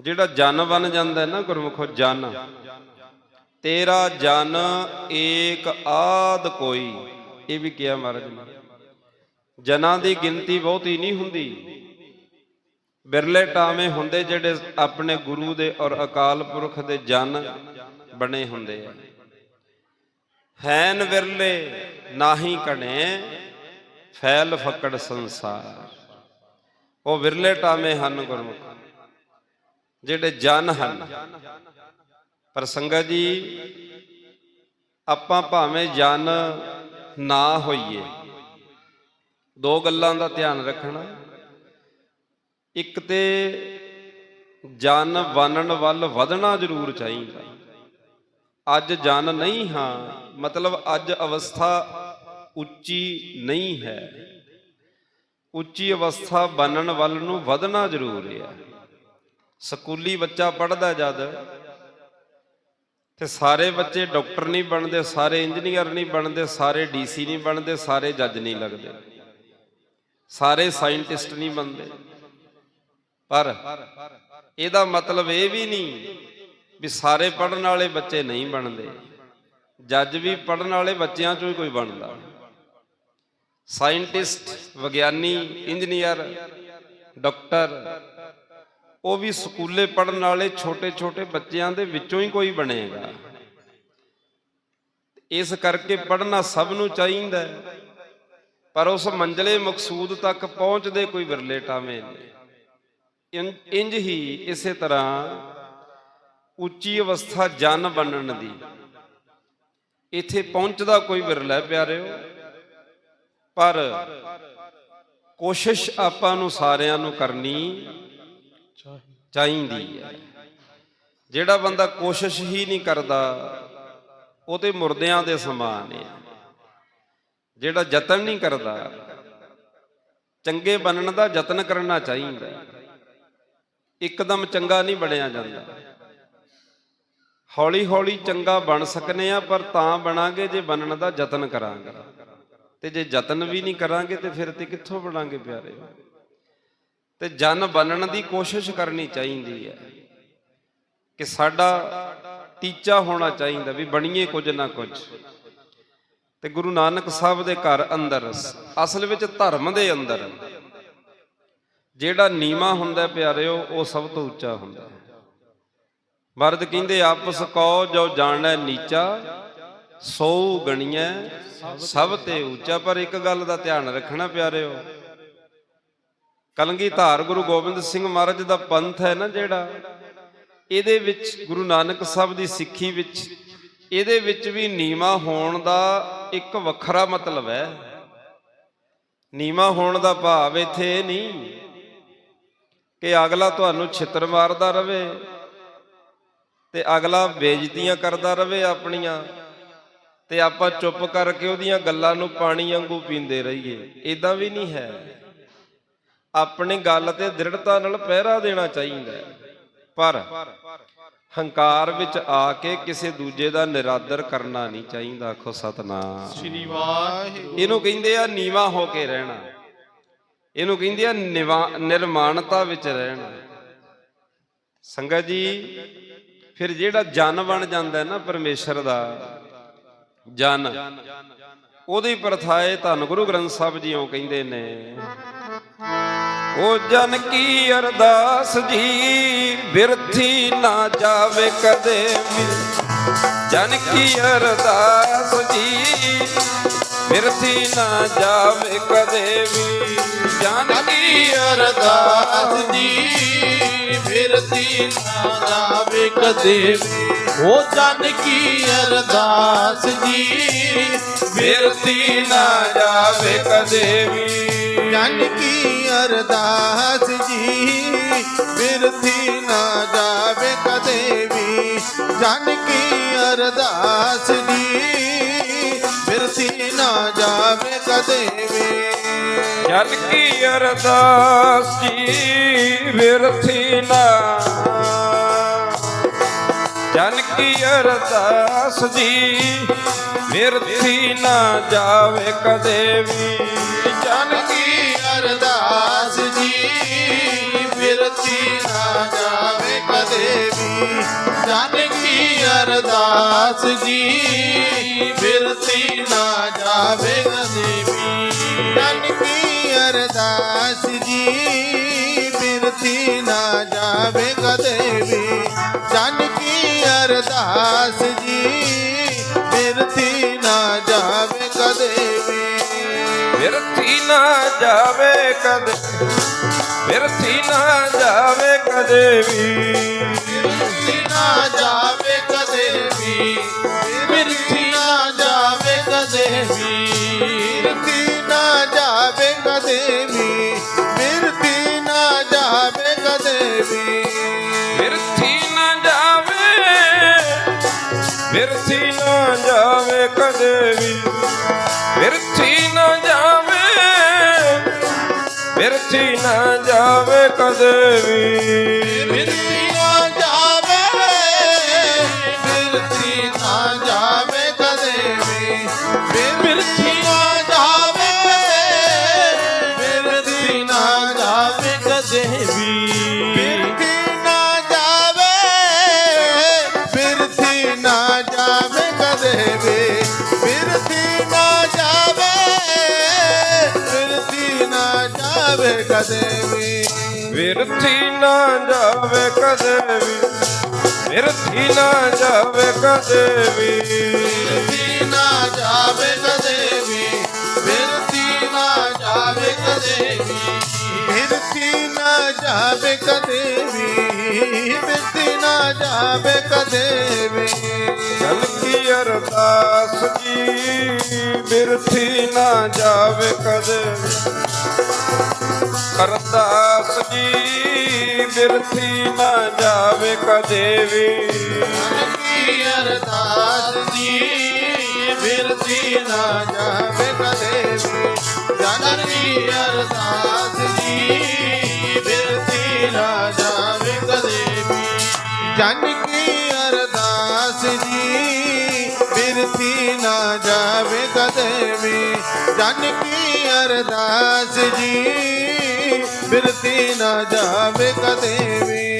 ਜਿਹੜਾ ਜਨ ਬਣ ਜਾਂਦਾ ਹੈ ਨਾ ਗੁਰਮੁਖੋ, ਜਨ। ਤੇਰਾ ਜਨ ਏਕ ਆਦ ਕੋਈ। ਇਹ ਵੀ ਕਿਹਾ ਮਹਾਰਾਜ ਨੇ। ਜਨਾਂ ਦੀ ਗਿਣਤੀ ਬਹੁਤੀ ਨਹੀਂ ਹੁੰਦੀ। ਬਿਰਲੇ ਟਾਵੇਂ ਹੁੰਦੇ ਜਿਹੜੇ ਆਪਣੇ ਗੁਰੂ ਦੇ ਔਰ ਅਕਾਲ ਪੁਰਖ ਦੇ ਜਨ ਬਣੇ ਹੁੰਦੇ ਆ। ਹੈਨ ਵਿਰਲੇ ਨਾਹੀ ਕਣੇ, ਫੈਲ ਫਕੜ ਸੰਸਾਰ। ਉਹ ਵਿਰਲੇ ਟਾਵੇਂ ਹਨ ਗੁਰਮੁਖ। ਜਿਹੜੇ ਜਨ ਹਨ। ਪਰ ਸੰਗਤ ਜੀ, ਆਪਾਂ ਭਾਵੇਂ ਜਨ ਨਾ ਹੋਈਏ, ਦੋ ਗੱਲਾਂ ਦਾ ਧਿਆਨ ਰੱਖਣਾ। ਇੱਕ ਤੇ ਜਨ ਬਣਨ ਵੱਲ ਵਧਣਾ ਜ਼ਰੂਰ ਚਾਹੀਦਾ। ਅੱਜ ਜਨ ਨਹੀਂ ਹਾਂ, ਮਤਲਬ ਅੱਜ ਅਵਸਥਾ ਉੱਚੀ ਨਹੀਂ ਹੈ। ਉੱਚੀ ਅਵਸਥਾ ਬਣਨ ਵੱਲ ਨੂੰ ਵਧਣਾ ਜ਼ਰੂਰ ਹੈ। ਸਕੂਲੀ ਬੱਚਾ ਪੜਦਾ ਜਦ, ਤੇ ਸਾਰੇ ਬੱਚੇ ਡਾਕਟਰ ਨਹੀਂ ਬਣਦੇ, ਸਾਰੇ ਇੰਜੀਨੀਅਰ ਨਹੀਂ ਬਣਦੇ, ਸਾਰੇ ਡੀਸੀ ਨਹੀਂ ਬਣਦੇ, ਸਾਰੇ ਜੱਜ ਨਹੀਂ ਲੱਗਦੇ। ਸਾਰੇ ਸਾਇੰਟਿਸਟ ਨਹੀਂ ਬਣਦੇ। ਪਰ ਇਹਦਾ ਮਤਲਬ ਇਹ ਵੀ ਨਹੀਂ ਵੀ ਸਾਰੇ ਪੜਨ ਵਾਲੇ ਬੱਚੇ ਨਹੀਂ ਬਣਦੇ। ਜੱਜ ਵੀ ਪੜਨ ਵਾਲੇ ਬੱਚਿਆਂ ਚੋਂ ਹੀ ਕੋਈ ਬਣਦਾ। ਸਾਇੰਟਿਸਟ, ਵਿਗਿਆਨੀ, ਇੰਜੀਨੀਅਰ, ਡਾਕਟਰ ਉਹ ਵੀ ਸਕੂਲੇ ਪੜਨ ਵਾਲੇ ਛੋਟੇ-ਛੋਟੇ ਬੱਚਿਆਂ ਦੇ ਵਿੱਚੋਂ ਹੀ ਕੋਈ ਬਣੇਗਾ। ਇਸ ਕਰਕੇ ਪੜਨਾ ਸਭ ਨੂੰ ਚਾਹੀਦਾ ਹੈ, ਪਰ ਉਸ ਮੰਜ਼ਲੇ ਮਕਸੂਦ ਤੱਕ ਪਹੁੰਚਦੇ ਕੋਈ ਵਿਰਲੇ ਟਾਵੇਂ ਨੇ ਇੰਜ- ਹੀ ਇਸੇ ਤਰ੍ਹਾਂ ਉੱਚੀ ਅਵਸਥਾ ਜਨ ਬਣਨ ਦੀ। ਇੱਥੇ ਪਹੁੰਚਦਾ ਕੋਈ ਵਿਰਲਾ ਹੈ ਪਿਆਰਿਓ, ਪਰ ਕੋਸ਼ਿਸ਼ ਆਪਾਂ ਨੂੰ ਸਾਰਿਆਂ ਨੂੰ ਕਰਨੀ ਚਾਹੀਦੀ ਹੈ। ਜਿਹੜਾ ਬੰਦਾ ਕੋਸ਼ਿਸ਼ ਹੀ ਨਹੀਂ ਕਰਦਾ, ਉਹ ਤੇ ਮੁਰਦਿਆਂ ਦੇ ਸਮਾਨ ਹੈ। ਜਿਹੜਾ ਯਤਨ ਨਹੀਂ ਕਰਦਾ, ਚੰਗੇ ਬਣਨ ਦਾ ਯਤਨ ਕਰਨਾ ਚਾਹੀਦਾ। ਇੱਕਦਮ ਚੰਗਾ ਨਹੀਂ ਬਣਿਆ ਜਾਂਦਾ। ਹੌਲੀ ਹੌਲੀ ਚੰਗਾ ਬਣ ਸਕਨੇ ਆ, ਪਰ ਤਾਂ ਬਣਾਂਗੇ ਜੇ ਬਣਨ ਦਾ ਯਤਨ ਕਰਾਂਗੇ। ਤੇ ਜੇ ਯਤਨ ਵੀ ਨਹੀਂ ਕਰਾਂਗੇ, ਤੇ ਫਿਰ ਤੇ ਕਿੱਥੋਂ ਬਣਾਂਗੇ ਪਿਆਰੇ? ਤੇ ਜਨ ਬਣਨ ਦੀ ਕੋਸ਼ਿਸ਼ ਕਰਨੀ ਚਾਹੀਦੀ ਹੈ ਕਿ ਸਾਡਾ ਟੀਚਾ ਹੋਣਾ ਚਾਹੀਦਾ ਵੀ ਬਣੀਏ ਕੁਝ ਨਾ ਕੁਝ। ਤੇ ਗੁਰੂ ਨਾਨਕ ਸਾਹਿਬ ਦੇ ਘਰ ਅੰਦਰ, ਅਸਲ ਵਿੱਚ ਧਰਮ ਦੇ ਅੰਦਰ, ਜਿਹੜਾ ਨੀਵਾ ਹੁੰਦਾ ਪਿਆਰਿਓ, ਉਹ ਸਭ ਤੋਂ ਉੱਚਾ ਹੁੰਦਾ ਹੈ। ਮਰਦ ਕਹਿੰਦੇ, ਆਪਸ ਕੋ ਜੋ ਜਾਣੈ ਨੀਚਾ, ਸੋ ਗਣੀਐ ਸਭ ਤੇ ਉੱਚਾ। ਪਰ ਇੱਕ ਗੱਲ ਦਾ ਧਿਆਨ ਰੱਖਣਾ ਪਿਆਰਿਓ ਕਲੰਗੀ ਧਾਰ ਗੁਰੂ ਗੋਬਿੰਦ ਸਿੰਘ ਮਹਾਰਾਜ ਦਾ ਪੰਥ ਹੈ ਨਾ ਜਿਹੜਾ, ਇਹਦੇ ਵਿੱਚ ਗੁਰੂ ਨਾਨਕ ਸਾਹਿਬ ਦੀ ਸਿੱਖੀ ਵਿੱਚ, ਇਹਦੇ ਵਿੱਚ ਵੀ ਨੀਵਾ ਹੋਣ ਦਾ ਇੱਕ ਵੱਖਰਾ ਮਤਲਬ ਹੈ। ਨੀਵਾ ਹੋਣ ਦਾ ਭਾਵ ਇੱਥੇ ਇਹ ਨਹੀਂ ਕਿ ਅਗਲਾ ਤੁਹਾਨੂੰ ਛਿੱਤਰ ਮਾਰਦਾ ਰਵੇ ਤੇ ਅਗਲਾ ਬੇਇੱਜ਼ਤੀਆਂ ਕਰਦਾ ਰਵੇ ਆਪਣੀਆਂ ਤੇ ਆਪਾਂ ਚੁੱਪ ਕਰਕੇ ਉਹਦੀਆਂ ਗੱਲਾਂ ਨੂੰ ਪਾਣੀ ਵਾਂਗੂ ਪੀਂਦੇ ਰਹੀਏ। ਇਦਾਂ ਵੀ ਨਹੀਂ ਹੈ। ਆਪਣੀ ਗੱਲ ਤੇ ਦ੍ਰਿੜਤਾ ਨਾਲ ਪਹਿਰਾ ਦੇਣਾ ਚਾਹੀਦਾ। ਪਰ ਹੰਕਾਰ ਵਿੱਚ ਆ ਕੇ ਕਿਸੇ ਦੂਜੇ ਦਾ ਨਿਰਾਦਰ ਕਰਨਾ ਨਹੀਂ ਚਾਹੀਦਾ ਆਖੋ ਸਤਨਾਮ। ਸ੍ਰੀ ਵਾਹਿਗੁਰੂ। ਇਹਨੂੰ ਕਹਿੰਦੇ ਆ ਨੀਵਾ ਹੋ ਕੇ ਰਹਿਣਾ। ਇਹਨੂੰ ਕਹਿੰਦੇ ਆ ਨਿਰਮਾਣਤਾ ਵਿੱਚ ਰਹਿਣਾ। ਸੰਗਤ ਜੀ ਫਿਰ ਜਿਹੜਾ ਜਨ ਬਣ ਜਾਂਦਾ ਹੈ ਨਾ ਪਰਮੇਸ਼ਰ ਦਾ ਜਨ ਉਹਦੀ ਪ੍ਰਥਾਏ ਧੰਨ ਗੁਰੂ ਗ੍ਰੰਥ ਸਾਹਿਬ ਜੀ ਉਹ ਕਹਿੰਦੇ ਨੇ। ਉਹ ਜਨ ਕੀ ਅਰਦਾਸ ਜੀ, ਬਿਰਥੀ ਨਾ ਜਾਵੇ ਕਦੇ ਵੀ ਜਨ ਕੀ ਅਰਦਾਸ ਜੀ, ਬਿਰਥੀ ਨਾ ਜਾਵੇ ਕਦੇ ਵੀ ਜਨ ਕੀ ਅਰਦਾਸ ਜੀ ਫਿਰਤੀ ਨਾ ਜਾਵੇ ਕਦੇ ਵੀ। ਉਹ ਜਨ ਕੀ ਅਰਦਾਸ ਜੀ, ਬਿਰਥੀ ਨਾ ਜਾਵੇ ਕਦੇ ਵੀ ਜਨ ਕੀ ਅਰਦਾਸ ਜੀ? ਬਿਰਥੀ ਨਾ ਜਾਵੇ ਕਦੇ ਵੀ। ਜਨ ਕੀ ਅਰਦਾਸ ਜੀ? ਬਿਰਥੀ ਨਾ ਜਾਵੇ ਕਦੇ ਵੀ। ਜਨ ਕੀ ਅਰਦਾਸ ਜੀ? ਬਿਰਥੀ ਨਾ। ਜਨ ਕੀ ਅਰਦਾਸ ਜੀ? ਬਿਰਥੀ ਨਾ ਜਾਵੇ ਕਦੇ ਵੀ। ਜਨ ਕੀ ਜਨ ਕੀ ਅਰਦਾਸ ਜੀ, ਬਿਰਤੀ ਨਾ ਜਾਵੇ ਕਦੇ ਵੀ ਜਨ ਕੀ ਅਰਦਾਸ ਜੀ, ਬਿਰਤੀ ਨਾ ਜਾਵੇ ਕਦੇ ਵੀ ਜਨ ਕੀ ਅਰਦਾਸ ਜੀ, ਬਿਰਤੀ ਨਾ ਜਾਵੇ ਕਦੇਵੀ ਵੀ ਨਾ ਜਾਵੇ ਕਦੇ ਬਿਰਤੀ ਨਾ ਜਾਵੇ ਕਦੇ ਵੀ। ਨਾ ਜਾਵੇ ਕਦੇ ਵੀ। ਬਿਰਥੀ ਨਾ ਜਾਵੇ ਕਦੇ ਵੀ। ਬਿਰਥੀ ਨਾ ਜਾਵੇ ਕਦੇ ਵੀ। ਬਿਰਥੀ ਨਾ ਜਾਵੇ ਕਦੇ ਵੀ। ਬਿਰਥੀ ਨਾ ਜਾਵੇ। ਬਿਰਥੀ ਨਾ ਜਾਵੇ ਕਦੇ ਵੀ। ਬਿਰਥੀ ਜਾਵੇ ਕਦੇ ਵੀ। ਬਿਰਥੀ ਨਾ ਜਾਵੇ ਕਦੇ ਵੀ। ਬਿਰਥੀ ਨਾ ਜਾਵੇ ਕਦੇ ਵੀ। ਬਿਰਤੀ ਨਾ ਜਾਵੇ ਕਦੇ ਵੀ। ਬਿਰਤੀ ਨਾ ਜਾਵੇ ਕਦੇ ਵੀ। ਬਿਰਤੀ ਨਾ ਜਾਵੇ ਕਦੇ ਵੀ। ਬਿਰਤੀ ਨਾ ਜਾਵੇ ਕਦੇ ਵੀ। ਜਨ ਕੀ ਅਰਦਾਸ ਜੀ। ਬਿਰਥੀ ਨਾ ਜਾਵੇ ਕਦੇ ਅਰਦਾਸ ਜੀ, ਬਿਰਥੀ ਨਾ ਜਾਵੇ ਕਦੇ ਵੀ। ਕੀ ਅਰਦਾਸ ਜੀ ਬਿਰਤੀ ਨਾ ਜਾਵੇ ਕਦੇ ਵੀ। ਜਨ ਕੀ ਅਰਦਾਸ ਜੀ ਬਿਰਤੀ ਨਾ ਜਾਵੇ ਕਦੇ ਵੀ। ਜਨ ਕੀ ਅਰਦਾਸ ਜੀ ਬਿਰਤੀ ਨਾ ਜਾਵੇ ਕਦੇ ਵੀ ਜਨ ਕੀ ਅਰਦਾਸ ਜੀ ਫਿਰਤੀ ਨਾ ਜਾਵੇ ਕਦੇ ਵੀ